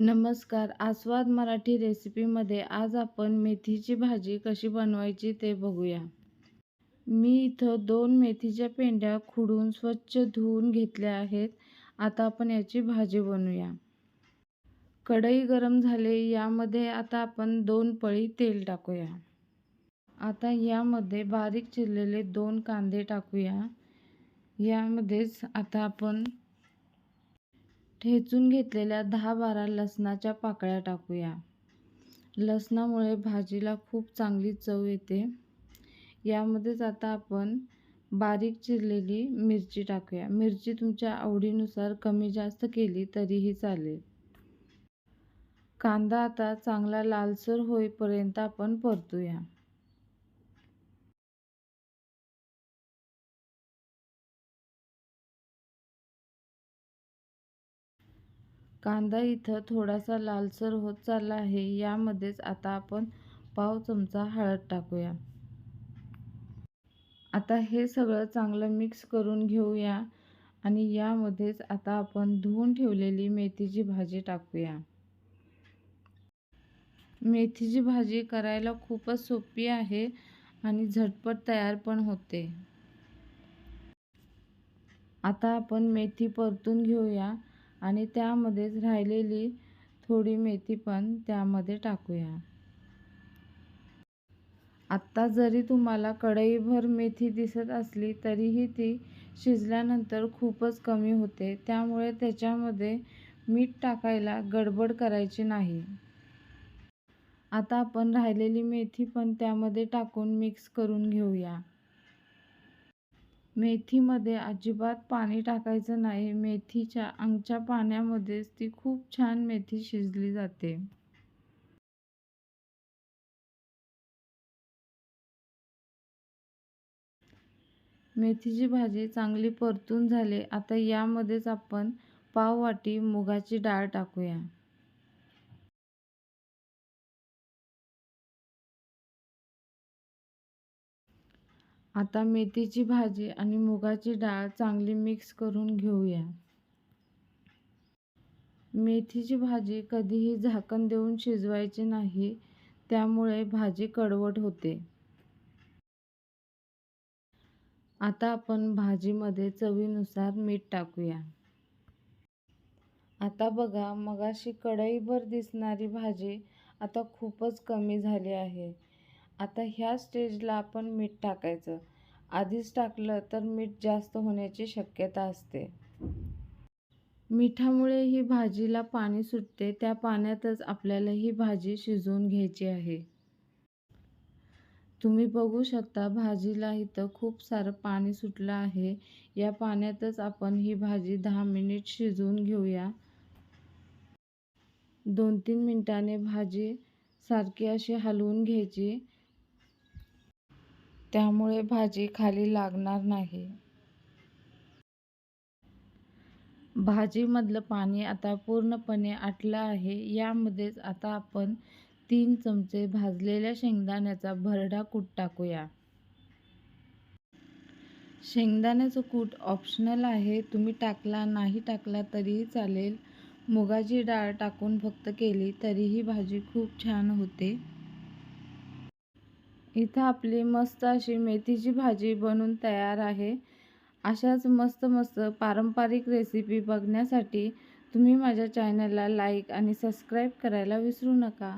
नमस्कार. आस्वाद मराठी रेसिपीमध्ये आज आपण मेथीची भाजी कशी बनवायची ते बघूया. मी इथं दोन मेथीच्या पेंड्या खुडून स्वच्छ धुवून घेतल्या आहेत. आता आपण याची भाजी बनवूया. कढई गरम झाले यामध्ये आता आपण दोन पळी तेल टाकूया. आता यामध्ये बारीक चिरलेले दोन कांदे टाकूया. यामध्येच आता आपण ठेचून घेतलेल्या दहा बारा लसणाच्या पाकळ्या टाकूया. लसणामुळे भाजीला खूप चांगली चव येते. यामध्येच आता आपण बारीक चिरलेली मिरची टाकूया. मिरची तुमच्या आवडीनुसार कमी जास्त केली तरीही चालेल. कांदा आता चांगला लालसर होईपर्यंत आपण परतूया. कांदा इथं थोडासा लालसर होत चालला आहे. यामध्येच आता आपण पाव चमचा हळद टाकूया. आता हे सगळं चांगलं मिक्स करून घेऊया आणि यामध्येच आता आपण धुवून ठेवलेली मेथीची भाजी टाकूया. मेथीची भाजी करायला खूपच सोपी आहे आणि झटपट तयार पण होते. आता आपण मेथी परतून घेऊया. आणि त्यामध्येच राहिलेली थोडी मेथी पण त्यामध्ये टाकूया. आत्ता जरी तुम्हाला कढईभर मेथी दिसत असली तरीही ती शिजल्यानंतर खूपच कमी होते. त्यामुळे त्याच्यामध्ये मीठ टाकायला गडबड करायची नाही. आता आपण राहिलेली मेथी पण त्यामध्ये टाकून मिक्स करून घेऊया. मेथीमध्ये अजिबात पाणी टाकायचं नाही. मेथीच्या अंगच्या पाण्यामध्येच ती खूप छान मेथी शिजली जाते. मेथीची भाजी चांगली परतून झाली. आता यामध्येच आपण पाव वाटी मुगाची डाळ टाकूया. आता मेथीची भाजी आणि मुगाची डाळ चांगली मिक्स करून घेऊया. मेथीची भाजी कधीही झाकण देऊन शिजवायची नाही त्यामुळे भाजी कडवट होते. आता आपण भाजीमध्ये चवीनुसार मीठ टाकूया. आता बघा मगाशी कढईभर दिसणारी भाजी आता खूपच कमी झाली आहे. आता ह्या स्टेजला आपण मीठ टाकायचं. आधीच टाकलं तर मीठ जास्त होण्याची शक्यता असते. मिठामुळे ही भाजीला पाणी सुटते. त्या पाण्यातच आपल्याला ही भाजी शिजवून घ्यायची आहे. तुम्ही बघू शकता भाजीला इथं खूप सारं पाणी सुटलं आहे. या पाण्यातच आपण ही भाजी दहा मिनिट शिजवून घेऊया. दोन तीन मिनिटाने भाजी सारखी अशी हलवून घ्यायची. त्यामुळे भाजी खाली लागणार नाही. भाजीमधलं पाणी आता पूर्णपणे आटलं आहे. यामध्येच आता आपण तीन चमचे भाजलेल्या शेंगदाण्याचा भरडा कूट टाकूया. शेंगदाण्याचं कूट ऑप्शनल आहे. तुम्ही टाकला नाही टाकला तरीही चालेल. मुगाची डाळ टाकून फक्त केली तरीही भाजी खूप छान होते. इथं आपली मस्त अशी मेथीची भाजी बनून तयार आहे. अशाच मस्त मस्त पारंपरिक रेसिपी बघण्यासाठी तुम्ही माझ्या चॅनलला लाईक आणि सबस्क्राईब करायला विसरू नका.